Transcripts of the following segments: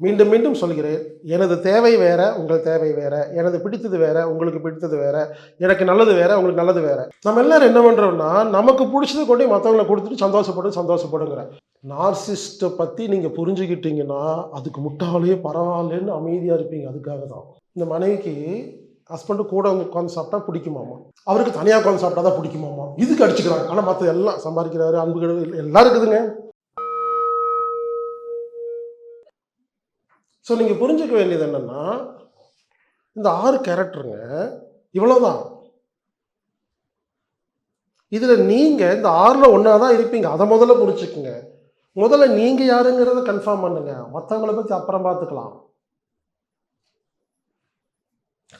மீண்டும் மீண்டும் சொல்கிறேன் எனது தேவை வேற உங்கள் தேவை வேற எனது பிடித்தது வேற உங்களுக்கு பிடித்தது வேற எனக்கு நல்லது வேற உங்களுக்கு நல்லது வேற. நம்ம எல்லாரும் என்ன பண்றோம்னா நமக்கு பிடிச்சது கொண்டு மற்றவங்களை கொடுத்துட்டு சந்தோஷப்படும் சந்தோஷப்படுங்கிற. நார்சிஸ்ட்டை பற்றி நீங்கள் புரிஞ்சுக்கிட்டீங்கன்னா அதுக்கு முட்டாளே பரவாயில்லன்னு அமைதியாக இருப்பீங்க அதுக்காக தான். இந்த மனைவிக்கு ஹஸ்பண்டு கூட வந்து உட்காந்து சாப்பிட்டா பிடிக்குமாமா? அவருக்கு தனியாக உட்காந்து சாப்பிட்டா தான் பிடிக்குமாமா? இதுக்கு அடிச்சுக்கிறாங்க. ஆனால் மற்ற எல்லாம் சம்பாதிக்கிறாரு அன்பு கடவுள் எல்லாம் இருக்குதுங்க. ஸோ நீங்கள் புரிஞ்சுக்க வேண்டியது என்னென்னா இந்த ஆறு கேரக்டருங்க இவ்வளோதான் இதில் நீங்கள் இந்த ஆறில் ஒன்றா தான் இருப்பீங்க. அதை முதல்ல புரிச்சுக்குங்க முதல்ல நீங்கள் யாருங்கிறத கன்ஃபார்ம் பண்ணுங்க. மற்றவங்கள பற்றி அப்புறம் பார்த்துக்கலாம்.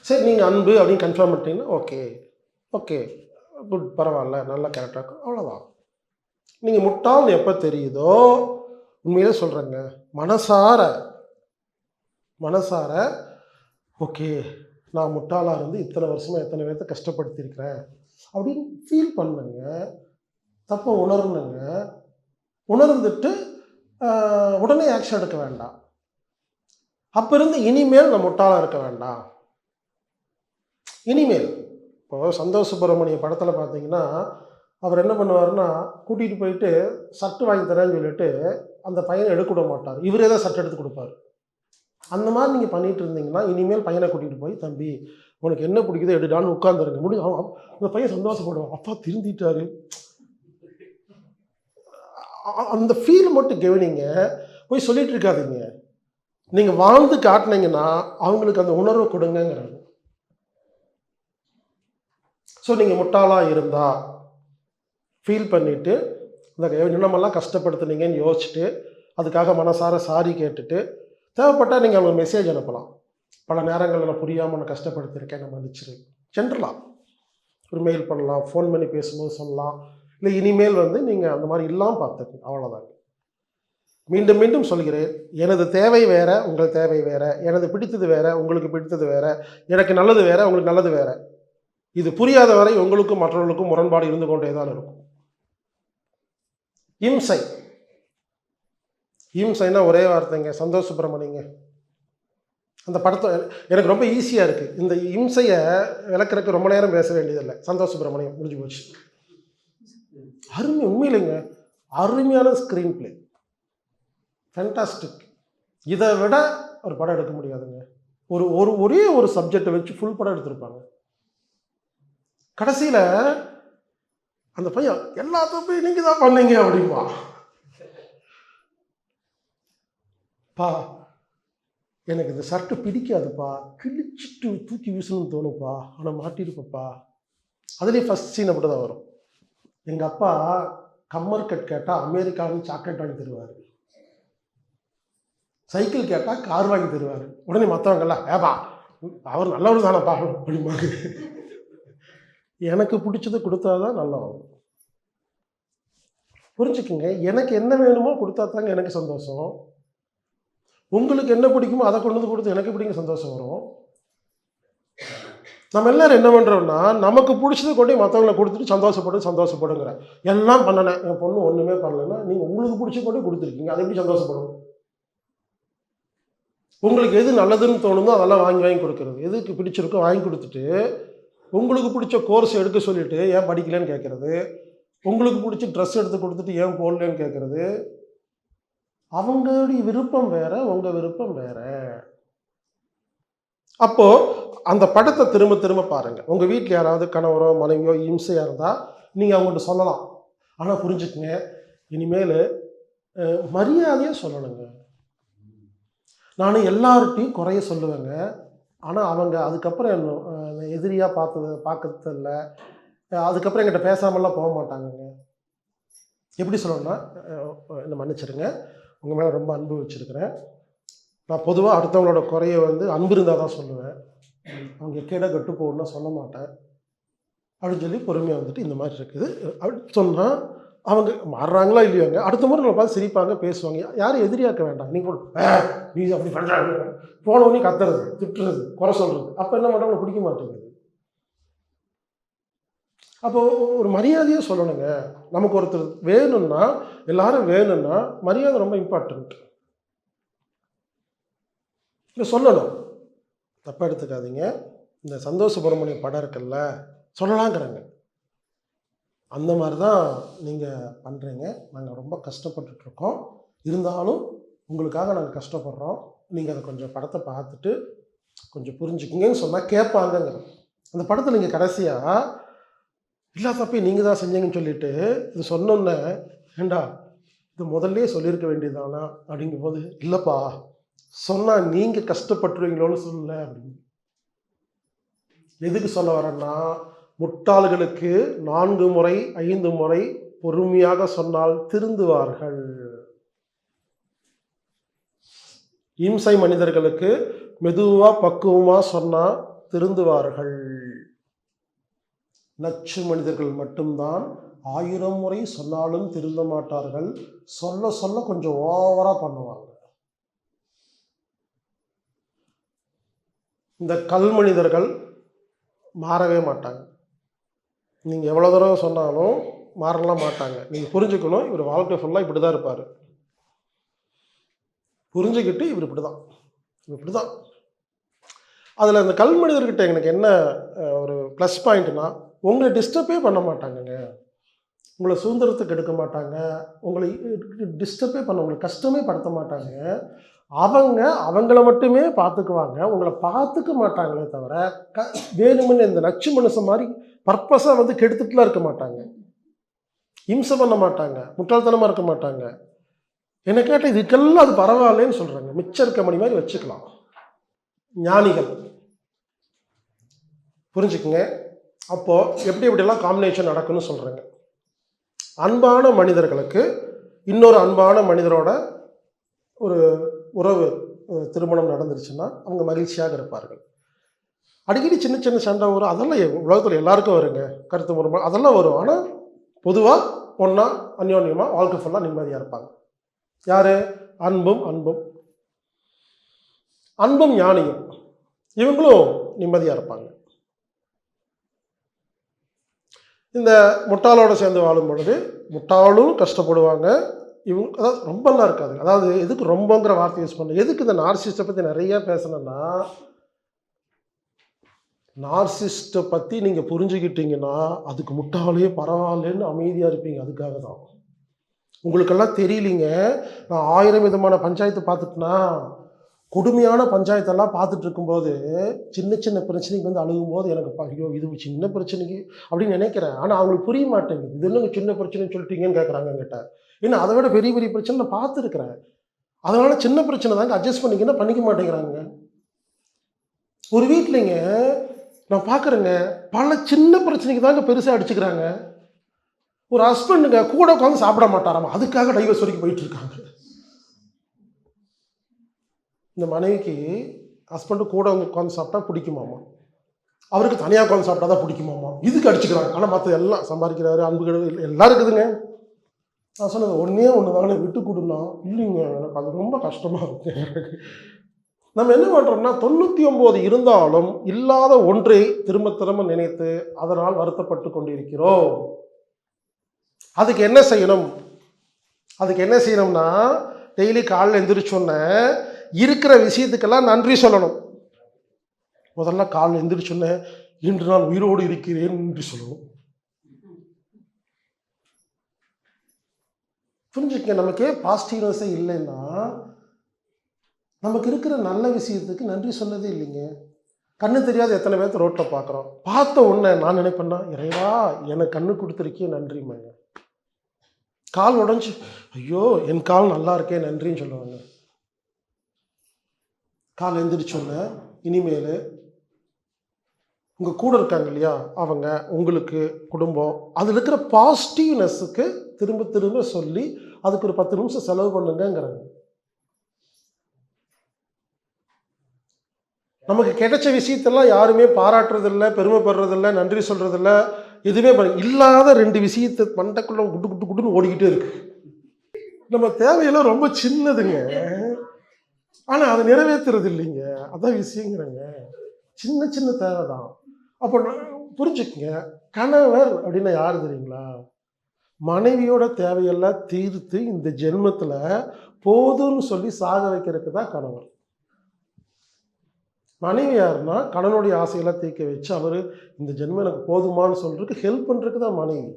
சரி நீங்கள் அன்பு அப்படின்னு கன்ஃபார்ம் பண்ணிட்டீங்கன்னா ஓகே ஓகே குட் பரவாயில்ல. நல்ல கேரக்டர் இருக்கும் அவ்வளோதான் நீங்கள் முட்டாள்னு எப்போ தெரியுதோ உண்மையிலே சொல்கிறேங்க மனசார மனசார ஓகே நான் முட்டாளாக இருந்து இத்தனை வருஷமாக எத்தனை பேர்த்த கஷ்டப்படுத்தியிருக்கிறேன். அப்படின்னு ஃபீல் பண்ணுங்க தப்பை உணரணுங்க. உணர்ந்துட்டு உடனே ஆக்ஷன் எடுக்க வேண்டாம். அப்போ இருந்து இனிமேல் நான் முட்டாளாக இருக்க வேண்டாம். இனிமேல். இப்போ சந்தோஷ் சுப்பிரமணிய படத்தில் பார்த்தீங்கன்னா அவர் என்ன பண்ணுவார்னா கூட்டிகிட்டு போயிட்டு சர்ட் வாங்கி தரேன்னு சொல்லிட்டு அந்த பையனை எடுக்க விட மாட்டார். இவரே தான் சட்டை எடுத்து கொடுப்பார். அந்த மாதிரி நீங்கள் பண்ணிகிட்டு இருந்தீங்கன்னா இனிமேல் பையனை கூட்டிகிட்டு போய் தம்பி உனக்கு என்ன பிடிக்குதோ எடுடான்னு உட்காந்துருங்க முடியும் அவன் அந்த பையன் சந்தோஷப்படுவான். அப்பா திருந்திட்டாரு. அந்த ஃபீல் மட்டும் கவனிங்க. போய் சொல்லிட்டு இருக்காதீங்க. நீங்கள் வாழ்ந்து காட்டினீங்கன்னா அவங்களுக்கு அந்த உணர்வை கொடுங்கங்கிறாங்க ஸோ நீங்கள் முட்டாளாக இருந்தா ஃபீல் பண்ணிவிட்டு இந்த என்னமெல்லாம் கஷ்டப்படுத்துனீங்கன்னு யோசிச்சுட்டு அதுக்காக மனசார சாரி கேட்டுட்டு தேவைப்பட்டால் நீங்கள் அவங்க மெசேஜ் அனுப்பலாம். பல நேரங்களில் நான் புரியாமல் நான் கஷ்டப்படுத்தியிருக்கேன் நான் மன்னிச்சிரு ஜென்ரலாக ஒரு மெயில் பண்ணலாம் ஃபோன் பண்ணி பேசும்போது சொல்லலாம். இல்லை இனிமேல் வந்து நீங்கள் அந்த மாதிரி இல்லாமல் பார்த்துக்கணும். அவ்வளோதாங்க மீண்டும் மீண்டும் சொல்கிறேன். எனது தேவை வேறு உங்கள் தேவை வேறு. எனது பிடித்தது வேறு உங்களுக்கு பிடித்தது வேறு. எனக்கு நல்லது வேறு உங்களுக்கு நல்லது வேறு. இது புரியாத வரை உங்களுக்கும் மற்றவர்களுக்கும் முரண்பாடு இருந்து கொண்டே தான் இருக்கும். இம்சை இம்சைனா ஒரே வார்த்தைங்க சந்தோஷ் சுப்பிரமணியங்க. அந்த படத்தை எனக்கு ரொம்ப ஈஸியாக இருக்குது இந்த இம்சையை விளக்குறதுக்கு ரொம்ப நேரம் பேச வேண்டியதில்லை. சந்தோஷ் சுப்பிரமணியம் முடிஞ்சு போச்சு. அருமை உண்மையிலைங்க. அருமையான ஸ்க்ரீன் பிளே ஃபேண்டாஸ்டிக் இதை விட ஒரு படம் எடுக்க முடியாதுங்க. ஒரு ஒரு ஒரே ஒரு சப்ஜெக்டை வச்சு ஃபுல் படம் எடுத்திருப்பாங்க. கடைசியில் அந்த பையன் எல்லா போய் நீங்கள் தான் பண்ணீங்க அப்படிம்பா. பா எனக்கு இந்த ஷர்ட்டு பிடிக்காதுப்பா. கிழிச்சிட்டு தூக்கி வீசணும்னு தோணுப்பா ஆனால் மாட்டிருப்பப்பா. அதுலேயும் ஃபஸ்ட் சீன் அப்படி தான் வரும். எங்கள் அப்பா கம்மர் கட் கேட்டால் அமெரிக்காவின் சாக்லேட் வாங்கி தருவார். சைக்கிள் கேட்டால் கார் வாங்கி தருவார். உடனே மற்றவங்கல்ல ஏப்பா அவர் நல்லவர் தானப்பா. அப்படிம்பாங்க. எனக்கு பிடிச்சது கொடுத்தா தான் நல்லா வரும் புரிஞ்சுக்குங்க. எனக்கு என்ன வேணுமோ கொடுத்தா தாங்க எனக்கு சந்தோஷம். உங்களுக்கு என்ன பிடிக்குமோ அதை கொண்டு வந்து கொடுத்து எனக்கு பிடிங்க சந்தோஷம் வரும்? நம்ம எல்லாரும் என்ன பண்ணுறோம்னா நமக்கு பிடிச்சதை கொண்டு மற்றவங்களை கொடுத்துட்டு சந்தோஷப்படு சந்தோஷப்படுங்கிற. எல்லாம் பண்ணினேன் என் பொண்ணு ஒன்றுமே பண்ணலைன்னா நீங்கள் உங்களுக்கு பிடிச்ச கொண்டு கொடுத்துருக்கீங்க. அதை எப்படி சந்தோஷப்படும்? உங்களுக்கு எது நல்லதுன்னு தோணுதோ அதெல்லாம் வாங்கி வாங்கி கொடுக்குறது. எதுக்கு பிடிச்சிருக்கோ வாங்கி கொடுத்துட்டு உங்களுக்கு பிடிச்ச கோர்ஸ் எடுக்க சொல்லிவிட்டு ஏன் படிக்கலன்னு கேட்குறது? உங்களுக்கு பிடிச்ச ட்ரெஸ் எடுத்து கொடுத்துட்டு ஏன் போடலன்னு கேட்குறது? அவங்களுடைய விருப்பம் வேற உங்கள் விருப்பம் வேற. அப்போ அந்த படத்தை திரும்ப திரும்ப பாருங்க. உங்க வீட்டில் யாராவது கணவரோ மனைவியோ இம்சையா இருந்தா நீங்க அவங்கள்ட்ட சொல்லலாம். ஆனா புரிஞ்சுக்குங்க. இனிமேல் மரியாதையா சொல்லணுங்க. நான் எல்லார்ட்டையும் குறைய சொல்லுவேங்க. ஆனால் அவங்க அதுக்கப்புறம் என்ன எதிரியாக பார்த்தது பார்க்கறது இல்லை அதுக்கப்புறம் எங்கிட்ட பேசாமலாம் போக மாட்டாங்கங்க. எப்படி சொல்லணும்னா என்ன மன்னிச்சிடுங்க உங்கள் மேலே ரொம்ப அன்பு வச்சுருக்கிறேன். நான் பொதுவாக அடுத்தவங்களோட குறைய வந்து அன்பு இருந்தால் தான் சொல்லுவேன். அவங்க கீழே கட்டு போகணும்னா சொல்ல மாட்டேன். அப்படின்னு சொல்லி பொறுமையாக வந்துட்டு இந்த மாதிரி இருக்குது. அப்படின்னு சொன்னால் அவங்க மாறுறாங்களா இல்லையோங்க அடுத்த முறை நம்ம பார்த்து சிரிப்பாங்க பேசுவாங்க. யாரும் எதிரியாக்க வேண்டாம். நீங்கள் கூட நீ அப்படி பண்ணுறாங்க போனவொடனே கத்துறது திட்டுறது குறை சொல்கிறது அப்போ என்ன பண்ணுறாங்க பிடிக்க மாட்டேங்குது. அப்போது ஒரு மரியாதையை சொல்லணுங்க. நமக்கு ஒருத்தர் வேணும்னா எல்லாரும் வேணும்னா மரியாதை ரொம்ப இம்பார்ட்டண்ட் இல்லை சொல்லணும். தப்பாக எடுத்துக்காதீங்க. இந்த சந்தோஷ சுப்பிரமணிய படம் இருக்குல்ல சொல்லலாங்கிறாங்க. அந்த மாதிரி தான் நீங்கள் பண்ணுறீங்க நாங்கள் ரொம்ப கஷ்டப்பட்டுட்ருக்கோம். இருந்தாலும் உங்களுக்காக நாங்கள் கஷ்டப்படுறோம். நீங்கள் அதை கொஞ்சம் படத்தை பார்த்துட்டு கொஞ்சம் புரிஞ்சுக்குங்கன்னு சொன்னால் கேட்பாங்கங்க. அந்த படத்தில் நீங்கள் கடைசியாக எல்லா தப்பையும் நீங்கள் தான் செஞ்சீங்கன்னு சொல்லிட்டு இது சொன்னோன்னே ஏண்டா இது முதல்ல சொல்லியிருக்க வேண்டியதானா? அப்படிங்கும்போது இல்லைப்பா சொன்னால் நீங்கள் கஷ்டப்பட்டுருவீங்களோன்னு சொல்லல அப்படின்னு. எதுக்கு சொல்ல வரேன்னா முட்டாள்களுக்கு நான்கு முறை ஐந்து முறை பொறுமையாக சொன்னால் திருந்துவார்கள். இம்சை மனிதர்களுக்கு மெதுவாக பக்குவமாக சொன்னால் திருந்துவார்கள். நச்சு மனிதர்கள் மட்டும்தான் ஆயிரம் முறை சொன்னாலும் திருந்த மாட்டார்கள். சொல்ல சொல்ல கொஞ்சம் ஓவராக பண்ணுவாங்க. இந்த கல் மனிதர்கள் மாறவே மாட்டாங்க. நீங்கள் எவ்வளோ தடவை சொன்னாலும் மாறலாம் மாட்டாங்க. நீங்கள் புரிஞ்சுக்கணும் இவர் வாழ்க்கை ஃபுல்லாக இப்படி தான் இருப்பார். புரிஞ்சுக்கிட்டு இவர் இப்படி தான் இவர் இப்படி தான் அதில் அந்த கல் மனிதர்கிட்ட எனக்கு என்ன ஒரு ப்ளஸ் பாயிண்ட்னா உங்களை டிஸ்டர்பே பண்ண மாட்டாங்கங்க. உங்களை சுதந்திரத்துக்கு எடுக்க மாட்டாங்க. உங்களை டிஸ்டர்பே பண்ண உங்களை கஷ்டமே படுத்த மாட்டாங்க. அவங்க அவங்கள மட்டுமே பார்த்துக்குவாங்க. உங்களை பார்த்துக்க மாட்டாங்களே தவிர க வேணுமென்னு இந்த நச்சு மனுஷன் மாதிரி பர்பஸாக வந்து கெடுத்துட்டுலாம் இருக்க மாட்டாங்க. இம்சை பண்ண மாட்டாங்க. முட்டாள்தனமாக இருக்க மாட்டாங்க. என்ன கேட்டால் இதுக்கெல்லாம் அது பரவாயில்லன்னு சொல்கிறாங்க மிச்சம் இருக்க மணி மாதிரி வச்சுக்கலாம். ஞானிகள். புரிஞ்சுக்குங்க? அப்போது எப்படி எப்படிலாம் காம்பினேஷன் நடக்குன்னு சொல்கிறாங்க அன்பான மனிதர்களுக்கு இன்னொரு அன்பான மனிதரோட ஒரு உறவு திருமணம் நடந்துருச்சுன்னா அவங்க மகிழ்ச்சியாக இருப்பார்கள். அடிக்கடி சின்ன சின்ன சண்டை வரும். அதெல்லாம் உலகத்தில் எல்லாருக்கும் வருங்க. கருத்து முறை அதெல்லாம் வரும். ஆனால் பொதுவாக ஒன்றா அந்யோன்யமாக வாழ்க்கை ஃபுல்லாக நிம்மதியாக இருப்பாங்க. யார்? அன்பும் அன்பும். அன்பும் ஞானியும். இவங்களும் நிம்மதியாக இருப்பாங்க. இந்த முட்டாளோட சேர்ந்து வாழும் பொழுது முட்டாளும் கஷ்டப்படுவாங்க. இவங்க அதாவது ரொம்பலாம் இருக்காது. அதாவது எதுக்கு ரொம்பங்கிற வார்த்தை யூஸ் பண்ண எதுக்கு இந்த நார்சிஸ்ட்டை பற்றி நிறைய பேசணும்னா நார்சிஸ்ட்டை பற்றி நீங்கள் புரிஞ்சுக்கிட்டீங்கன்னா அதுக்கு முட்டாளே பரவாயில்லன்னு அமைதியாக இருப்பீங்க. அதுக்காக தான். உங்களுக்கெல்லாம் தெரியலீங்க. நான் ஆயிரம் விதமான பஞ்சாயத்து பார்த்துட்டுனா கொடுமையான பஞ்சாயத்தெல்லாம் பார்த்துட்டு இருக்கும்போது சின்ன சின்ன பிரச்சனைக்கு வந்து அழுகும்போது எனக்கு ஐயோ இது சின்ன பிரச்சனைக்கு அப்படின்னு நினைக்கிறேன். ஆனால் அவங்களுக்கு புரிய மாட்டேங்குது. இது என்னங்க சின்ன பிரச்சனைன்னு சொல்லிட்டீங்கன்னு கேட்குறாங்க என்கிட்ட. ஏன்னா அதை விட பெரிய பெரிய பிரச்சனை நான் பார்த்துருக்குறேன். அதனால சின்ன பிரச்சனை தாங்க அட்ஜஸ்ட் பண்ணிக்கன்னா பண்ணிக்க மாட்டேங்கிறாங்க. ஒரு வீட்டிலைங்க நான் பார்க்குறேங்க பல சின்ன பிரச்சனைக்கு தாங்க பெருசாக அடிச்சுக்கிறாங்க. ஒரு ஹஸ்பண்டுங்க கூட உட்காந்து சாப்பிட மாட்டாராமா? அதுக்காக டைவர்ஸ் வரைக்கும் போயிட்டு இருக்காங்க இந்த மனைவிக்கு ஹஸ்பண்டு கூட வந்து உட்காந்து சாப்பிட்டா பிடிக்குமாமா? அவருக்கு தனியாக உட்காந்து சாப்பிட்டா தான் பிடிக்குமாமா? இதுக்கு அடிச்சுக்கிறாங்க. ஆனால் மற்ற எல்லாம் சம்பாதிக்கிறாரு அன்பு கிடையாது எல்லாம் இருக்குதுங்க. நான் சொன்னது ஒன்றே ஒன்று தானே விட்டு கொடுனா இல்லைங்க எனக்கு அது ரொம்ப கஷ்டமாக இருக்கு. நம்ம என்ன பண்ணுறோம்னா தொண்ணூற்றி ஒம்பது இருந்தாலும் இல்லாத ஒன்றை திரும்ப திரும்ப நினைத்து அதனால் வருத்தப்பட்டு கொண்டிருக்கிறோம். அதுக்கு என்ன செய்யணும்? அதுக்கு என்ன செய்யணும்னா டெய்லி காலைல எந்திரிச்சோன்னே இருக்கிற விஷயத்துக்கெல்லாம் நன்றி சொல்லணும். முதல்ல கால் எந்திரிச்சுன்னு இன்று நான் உயிரோடு இருக்கிறேன் நன்றி சொல்லணும். புரிஞ்சுக்க நமக்கே பாசிட்டிவ்னஸே இல்லைன்னா நமக்கு இருக்கிற நல்ல விஷயத்துக்கு நன்றி சொன்னதே இல்லைங்க. கண்ணு தெரியாத எத்தனை பேர்த்து ரோட்டில் பார்க்குறோம் பார்த்த உடனே நான் நினைப்பேன்னா இறைவா எனக்கு கண்ணு கொடுத்துருக்கே நன்றிமாங்க கால் உடஞ்சி ஐயோ என் கால் நல்லா இருக்கே நன்றின்னு சொல்லுவாங்க. காலை எழுந்திரிச்சோன்னே இனிமேல் உங்கள் கூட இருக்காங்க இல்லையா அவங்க உங்களுக்கு குடும்பம் அதில் இருக்கிற பாசிட்டிவ்னஸுக்கு திரும்ப திரும்ப சொல்லி அதுக்கு ஒரு பத்து நிமிஷம் செலவு பண்ணுங்கிறாங்க நமக்கு கிடைச்ச விஷயத்தெல்லாம் யாருமே பாராட்டுறதில்ல பெருமைப்படுறதில்ல நன்றி சொல்கிறதில்ல எதுவுமே பண்ண இல்லாத ரெண்டு விஷயத்தை மண்டக்குள்ளே குட்டு குட்டு குட்டுன்னு ஓடிக்கிட்டே இருக்கு. நம்ம தேவையெல்லாம் ரொம்ப சின்னதுங்க. ஆனால் அதை நிறைவேற்றுறது இல்லைங்க அதான் விஷயங்கிறங்க. சின்ன சின்ன தேவை தான் அப்போ நான் புரிஞ்சுக்கங்க. கணவர் அப்படின்னா யார் தெரியுங்களா? மனைவியோட தேவையெல்லாம் தீர்த்து இந்த ஜென்மத்தில் போதும்னு சொல்லி சாக வைக்கிறதுக்கு தான் கணவர். மனைவி யாருன்னா கணவனுடைய ஆசையெல்லாம் தீர்க்க வச்சு அவர் இந்த ஜென்மம் எனக்கு போதுமான்னு சொல்கிறதுக்கு ஹெல்ப் பண்ணுறதுக்கு தான் மனைவி.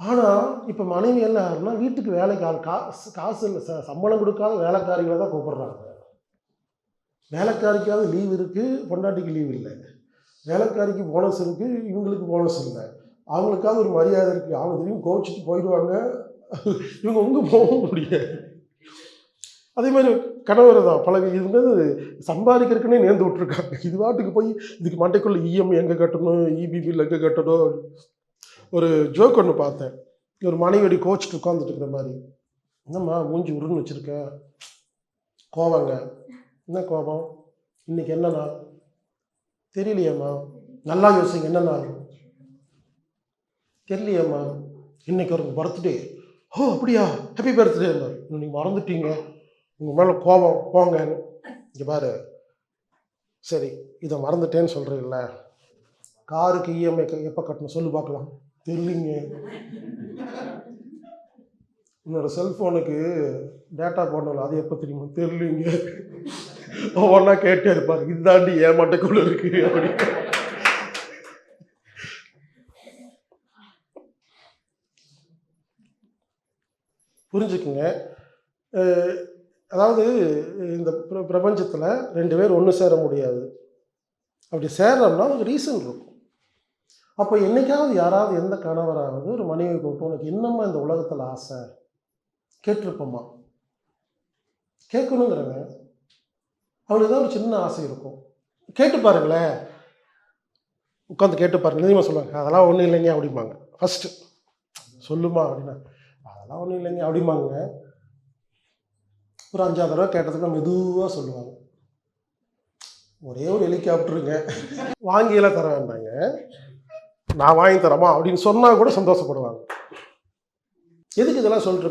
ஆனால் இப்போ மனைவி எல்லாம் ஆகுதுன்னா வீட்டுக்கு வேலைக்கு ஆள் காசு காசு இல்லை ச சம்பளம் கொடுக்காத வேலைக்காரிகளை தான் கூப்பிடுறாங்க. வேலைக்காரிக்காவது லீவ் இருக்குது பொண்டாட்டிக்கு லீவ் இல்லை. வேலைக்காரிக்கு போனஸ் இருக்குது இவங்களுக்கு போனஸ் இல்லை. அவங்களுக்காவது ஒரு மரியாதை இருக்குது அவங்க திரும்பி கோவிச்சிட்டு போயிடுவாங்க. இவங்க உங்க போக முடியாது. அதே மாதிரி கணவர் தான். பல இவங்க வந்து சம்பாதிக்கிறதுக்குன்னே நேர்ந்து விட்ருக்காங்க இது வாட்டுக்கு போய் இதுக்கு மண்டைக்குள்ளே இஎம்ஐ எங்கே கட்டணும்? இபி பில் எங்கே கட்டணும்? ஒரு ஜோக் ஒன்று பார்த்தேன். ஒரு மனைவியடி கோச்சிட்டு உட்காந்துட்டு இருக்கிற மாதிரி. என்னம்மா மூஞ்சி உருன்னு வச்சுருக்க? கோவங்க. என்ன கோபம்? இன்னைக்கு என்ன நாள்? தெரியலையேம்மா. நல்லா யோசிங்க என்ன நாள்? தெரியலையேம்மா. இன்னைக்கு ஒரு பர்த்டே ஓ அப்படியா? ஹாப்பி பர்த்டே நீங்கள் மறந்துட்டீங்க. உங்கள் மேலே கோபம் போங்க இங்கே பாரு. சரி இதை மறந்துட்டேன்னு சொல்கிறீங்கள காருக்கு இஎம்ஐ எப்போ கட்டணும்? சொல்லு பார்க்கலாம். தெரியலிங்க. என்னோட செல்ஃபோனுக்கு டேட்டா போடணும் அது எப்போ தெரியுமா? தெரியலிங்க. ஒவ்வொன்றா கேட்டே இருப்பார் இதாண்டி ஏமாட்டக்குள்ள இருக்கு அப்படி புரிஞ்சுக்குங்க. அதாவது இந்த பிரபஞ்சத்தில் ரெண்டு பேர் ஒன்று சேர முடியாது. அப்படி சேர்றோம்னா ஒரு ரீசன் இருக்கும். அப்போ என்னைக்காவது யாராவது எந்த கணவராவது ஒரு மனைவி கூப்பிட்டு உனக்கு என்னம்மா இந்த உலகத்தில் ஆசை? கேட்டிருப்போம்மா கேட்கணுங்கிறவங்க அவளுக்கு தான் ஒரு சின்ன ஆசை இருக்கும். கேட்டு பாருங்களேன். உட்காந்து கேட்டு பாருங்க. நிதிமா சொல்லுவாங்க அதெல்லாம் ஒன்றும் இல்லைங்க அப்படிம்பாங்க. ஃபஸ்ட்டு சொல்லுமா அப்படின்னா அதெல்லாம் ஒன்றும் இல்லைங்க அப்படிம்பாங்க. ஒரு அஞ்சாவது தடவை கேட்டதுக்கு மெதுவாக சொல்லுவாங்க. ஒரே ஒரு ஹெலிகாப்டருங்க. வாங்கியெல்லாம் தர வேண்டாங்க. நான் வாங்கி தரமா அப்படின்னு சொன்னால் கூட சந்தோஷப்படுவாங்க. எதுக்கு இதெல்லாம் சொல்லிட்டு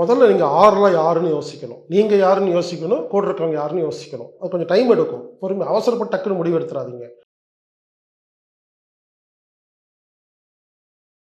முதல்ல நீங்கள் ஆறுலாம் யாருன்னு யோசிக்கணும். நீங்கள் யாருன்னு யோசிக்கணும் கூட இருக்கவங்க யாருன்னு யோசிக்கணும். அது கொஞ்சம் டைம் எடுக்கும். பொறுமை அவசரப்பட்டு டக்குன்னு முடிவு எடுத்துடாதீங்க